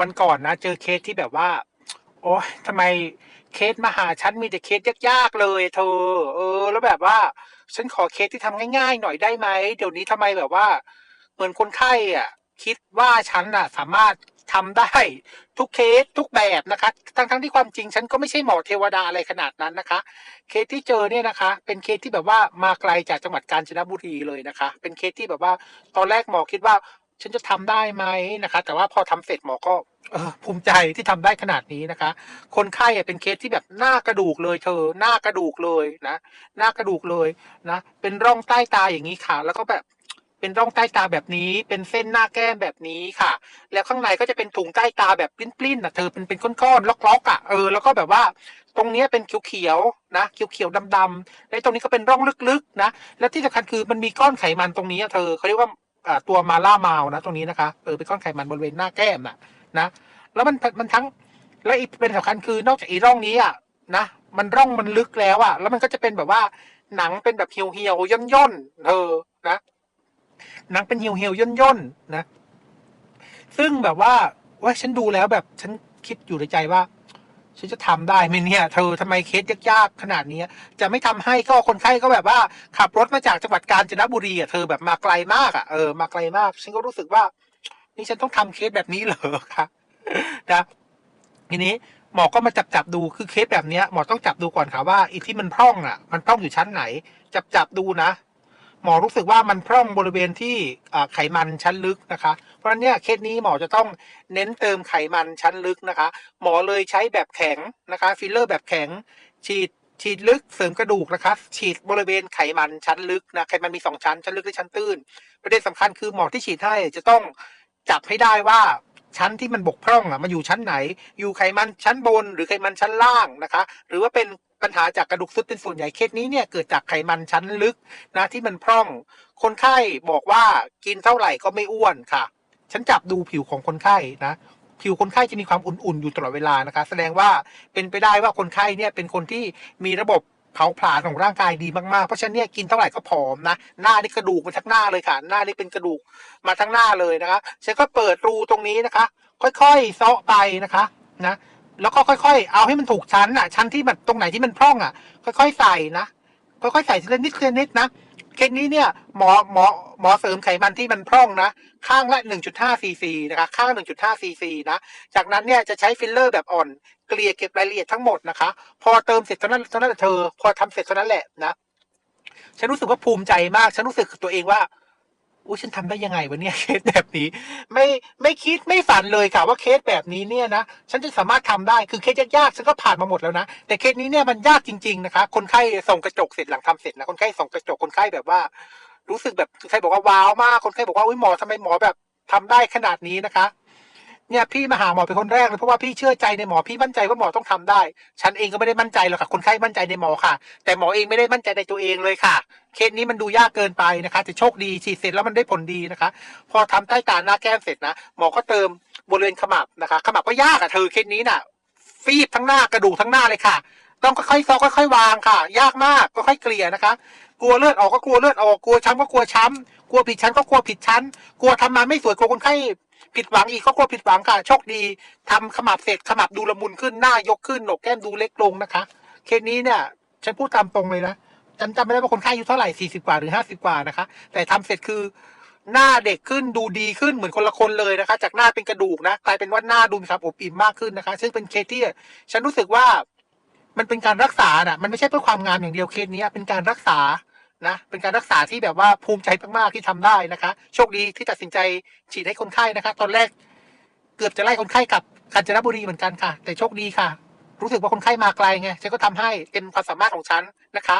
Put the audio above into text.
วันก่อนนะเจอเคสที่แบบว่า โอ๊ยทำไมเคสมาหาฉันมีแต่เคสยากๆเลยเธอ เออ แล้วแบบว่า ฉันขอเคสที่ทำง่ายๆหน่อยได้ไหมเดี๋ยวนี้ทำไมแบบว่า เหมือนคนไข้อะ คิดว่าฉันอะ สามารถทำได้ทุกเคสทุกแบบนะคะ ทั้งทั้งๆที่ความจริงฉันก็ไม่ใช่หมอเทวดาอะไรขนาดนั้นนะคะ เคสที่เจอเนี่ยนะคะ เป็นเคสที่แบบว่ามาไกลจากจังหวัดกาญจนบุรีเลยนะคะ เป็นเคสที่แบบว่า ตอนแรกหมอคิดว่า ฉันจะทำได้ไหมนะคะ แต่ว่าพอทำเสร็จหมอก็เออภูมิใจที่ทำได้ขนาดนี้นะคะ คนไข้เป็นเคสที่แบบหน้ากระดูกเลย เธอหน้ากระดูกเลยนะหน้ากระดูกเลยนะ เป็นร่องใต้ตาอย่างนี้ค่ะ แล้วก็แบบเป็นร่องใต้ตาแบบนี้ เป็นเส้นหน้าแก้มแบบนี้ค่ะ แล้วข้างในก็จะเป็นถุงใต้ตาแบบปลิ้นๆนะเธอเป็นเป็นก้อนๆล็อกๆอะเออแล้วก็แบบว่าตรงนี้เป็นเขียวๆนะเขียวๆดำๆแล้วตรงนี้ก็เป็นร่องลึกๆนะ แล้วที่สำคัญคือมันมีก้อนไขมันตรงนี้เธอเขาเรียกว่า ตัวมาล่ามาวนะตรงนี้นะคะเออเป็นก้อนไขมันบริเวณหน้าแก้มน่ะนะแล้วมันมันทั้งและอีกเป็นสำคัญคือนอกจากอีร่องนี้อะนะมันร่องมันลึกแล้วอะแล้วมันก็จะเป็นแบบว่าหนังเป็นแบบเหี่ยวเหี่ยวย่นย่นๆเธอนะหนังเป็นเหี่ยวเหี่ยวย่นย่นๆนะ ซึ่งแบบว่าว่าฉันดูแล้วแบบฉันคิดอยู่ในใจว่า ฉันจะทำได้ไหมเนี่ยเธอทำไมเคสยากๆขนาดนี้จะไม่ทำให้ก็คนไข้ก็แบบว่า ขับรถมาจากจังหวัดกาญจนบุรีอะเธอแบบมาไกลมากอะเออมาไกลมาก ฉันก็รู้สึกว่า นี่ฉันต้องทำเคสแบบนี้เหรอคะนะทีนี้หมอก็มาจับจับดูคือเคสแบบเนี้ยหมอต้องจับดูก่อนค่ะว่าอีที่มันพร่องอะ มันพร่องอยู่ชั้นไหน จับจับดูนะ หมอรู้สึกว่ามันพร่องบริเวณที่ไขมันชั้นลึกนะคะ เพราะฉะนั้นเนี่ยเคสนี้หมอจะต้องเน้นเติมไขมันชั้นลึกนะคะ หมอเลยใช้แบบแข็งนะคะฟิลเลอร์แบบแข็งฉีดฉีดลึกเสริมกระดูกนะคะฉีดบริเวณไขมันชั้นลึกนะไขมันมีสองชั้นชั้นลึกและชั้นตื้น ประเด็นสำคัญคือหมอที่ฉีดให้จะต้องจับให้ได้ว่า ชั้นที่มันบกพร่องอะมันอยู่ชั้นไหน อยู่ไขมันชั้นบน หรือไขมันชั้นล่างนะคะ หรือว่าเป็นปัญหาจากกระดูกซุดเป็นส่วนใหญ่เคสนี้เนี่ยเกิดจากไขมันชั้นลึกนะที่มันพร่อง คนไข้บอกว่ากินเท่าไหร่ก็ไม่อ้วนค่ะ ฉันจับดูผิวของคนไข้นะผิวคนไข้จะมีความอุ่นๆ อยู่ตลอดเวลานะคะ แสดงว่าเป็นไปได้ว่าคนไข้เนี่ยเป็นคนที่มีระบบ เผาผลาญของร่างกายดีมากๆ เพราะฉะนั้นเนี่ยกินเท่าไหร่ก็ผอมนะ หน้านี่กระดูกมาทั้งหน้าเลยค่ะ หน้านี่เป็นกระดูกมาทั้งหน้าเลยนะคะฉันก็เปิดรูตรงนี้นะคะ ค่อยๆเซาะไปนะคะนะแล้วก็ค่อย ๆ เอาให้มันถูกชั้นอะชั้นที่แบบตรงไหนที่มันพร่องอะ ค่อยๆใส่นะค่อยๆใส่ทีละนิดทีละนิดนะ เคสนี้เนี่ยหมอหมอหมอเสริมไขมันที่มันพร่องนะ ข้างละ 1.5ซีซีนะคะข้าง 1.5ซีซีนะ จากนั้นเนี่ยจะใช้ฟิลเลอร์แบบอ่อนเกลี่ยเก็บรายละเอียดทั้งหมดนะคะ พอเติมเสร็จเท่านั้นเท่านั้นเธอ พอทำเสร็จเท่านั้นแหละนะ ฉันรู้สึกว่าภูมิใจมาก ฉันรู้สึกตัวเองว่า อุ้ยฉันทำได้ยังไงวะเนี่ยเคสแบบนี้ ไม่ไม่คิดไม่ฝันเลยค่ะว่าเคสแบบนี้เนี่ยนะฉันจะสามารถทำได้คือเคสยากๆฉันก็ผ่านมาหมดแล้วนะแต่เคสนี้เนี่ยมันยากจริง ๆนะคะ คนไข้ส่งกระจกเสร็จหลังทำเสร็จนะคนไข้ส่งกระจกคนไข้แบบว่า รู้สึกแบบคนไข้บอกว่าว้าวมากคนไข้บอกว่าอุ้ยหมอทำไมหมอแบบทำได้ขนาดนี้นะคะ เนี่ยพี่มาหาหมอเป็นคนแรกเลยเพราะว่าพี่เชื่อใจในหมอพี่มั่นใจว่าหมอต้องทำได้ ฉันเองก็ไม่ได้มั่นใจหรอกค่ะ คนไข้มั่นใจในหมอค่ะ แต่หมอเองไม่ได้มั่นใจในตัวเองเลยค่ะ เคสนี้มันดูยากเกินไปนะคะแต่โชคดีฉีดเสร็จแล้วมันได้ผลดีนะคะ พอทำใต้ตาหน้าแก้มเสร็จนะหมอก็เติมบริเวณขมับนะคะขมับก็ยากอะเธอเคสนี้น่ะ ฟีบทั้งหน้ากระดูกทั้งหน้าเลยค่ะ ต้องค่อยๆซอกค่อยๆวางค่ะ ยากมากก็ค่อยๆเกลี่ยนะคะ กลัวเลือดออกก็กลัวเลือดออกกลัวช้ำก็กลัวช้ำกลัวผิดชั้นก็กลัวผิดชั้น กลัวทำมาไม่สวยกลัวคนไข้ ผิดหวังอีกก็กลัวผิดหวังค่ะ โชคดีทำขมับเสร็จขมับดูละมุนขึ้นหน้ายกขึ้นโหนกแก้มดูเล็กลงนะคะ เคสนี้เนี่ยฉันพูดตามตรงเลยนะฉันจำไม่ได้ว่าคนไข้อายุเท่าไหร่สี่สิบกว่าหรือห้าสิบกว่านะคะ แต่ทำเสร็จคือหน้าเด็กขึ้นดูดีขึ้นเหมือนคนละคนเลยนะคะ จากหน้าเป็นกระดูกนะกลายเป็นว่าหน้าดูมีความอบอิ่มมากขึ้นนะคะ ซึ่งเป็นเคสที่ฉันรู้สึกว่ามันเป็นการรักษาน่ะ มันไม่ใช่เพื่อความงามอย่างเดียวเคสนี้เป็นการรักษา นะเป็นการรักษาที่แบบว่าภูมิใจมากๆที่ทำได้นะคะ โชคดีที่ตัดสินใจฉีดให้คนไข้นะคะ ตอนแรกเกือบจะไล่คนไข้กลับกาญจนบุรีเหมือนกันค่ะ แต่โชคดีค่ะ รู้สึกว่าคนไข้มาไกลไงฉันก็ทำให้เป็นความสามารถของฉันนะคะ